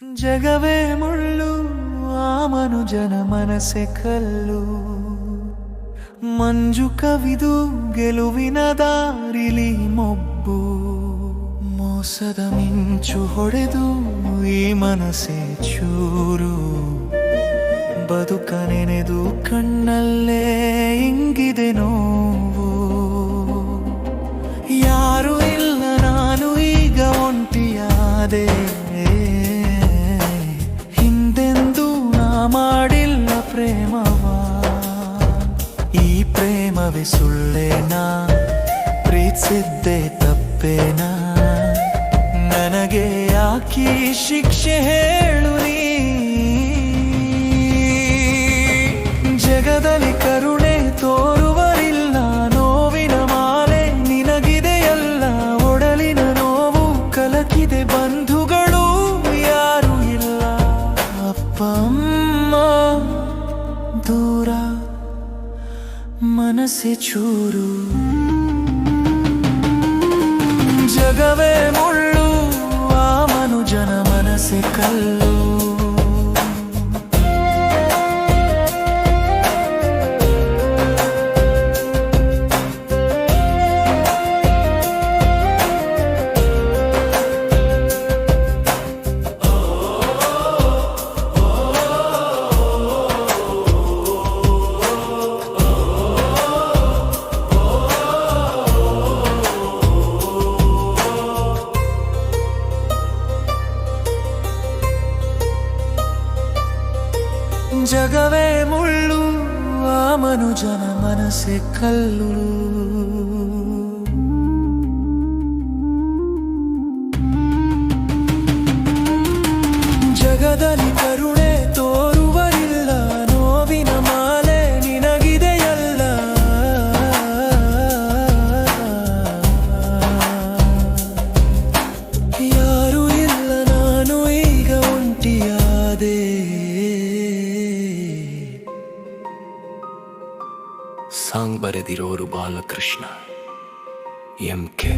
ಜಗವೇ ಮುಳ್ಳು, ಆ ಮನುಜನ ಮನಸ್ಸೆ ಕಲ್ಲು. ಮಂಜು ಕವಿದು ಗೆಲುವಿನ ದಾರಿಲಿ ಮೊಬ್ಬು. ಮೋಸದ ಮಿಂಚು ಹೊಡೆದು ಈ ಮನಸೆ ಚೂರು. ಬದುಕ ನೆನೆದು ಕಣ್ಣಲ್ಲೇ ಇಂಗಿದೆ ನೋವು. ಯಾರು ಇಲ್ಲ, ನಾನು ಈಗ ಒಂಟಿಯಾದೆ. ಪ್ರೇಮವೇ ಸುಳ್ಳೇನಾ? ಪ್ರೀತಿಸಿದ್ದೆ ತಪ್ಪೇನಾ? ನನಗೆ ಯಾಕಿ ಶಿಕ್ಷೆ ಹೇಳು ನೀ? ಜಗದಲ್ಲಿ ಕರುಣೆ ತೋರುವರಿಲ್ಲ, ನೋವಿನ ಮಾಲೆ ನಿನಗಿದೆಯಲ್ಲ, ಒಡಲಿನ ನೋವು ಕಲಕಿದೆ ಬಂಧುಗಳು, ಯಾರು ಇಲ್ಲ. ಅಪ್ಪ, ಅಮ್ಮ, ದೂರ. ಮನಸ್ಸೆ ಚೂರು ಜಗವೇ ಮುಳ್ಳು ಆ ಮನುಜನ ಮನಸ್ಸೆ ಕಲ್ಲು ಜಗವೇ ಮುಳ್ಳು ಆ ಮನುಜನ ಮನಸ್ಸೆ ಕಲ್ಲು ಜಗದಲ್ಲಿ ಸಾಂಗ್ ಬರೆದಿರೋರು ಬಾಲಕೃಷ್ಣ ಎಂ ಕೆ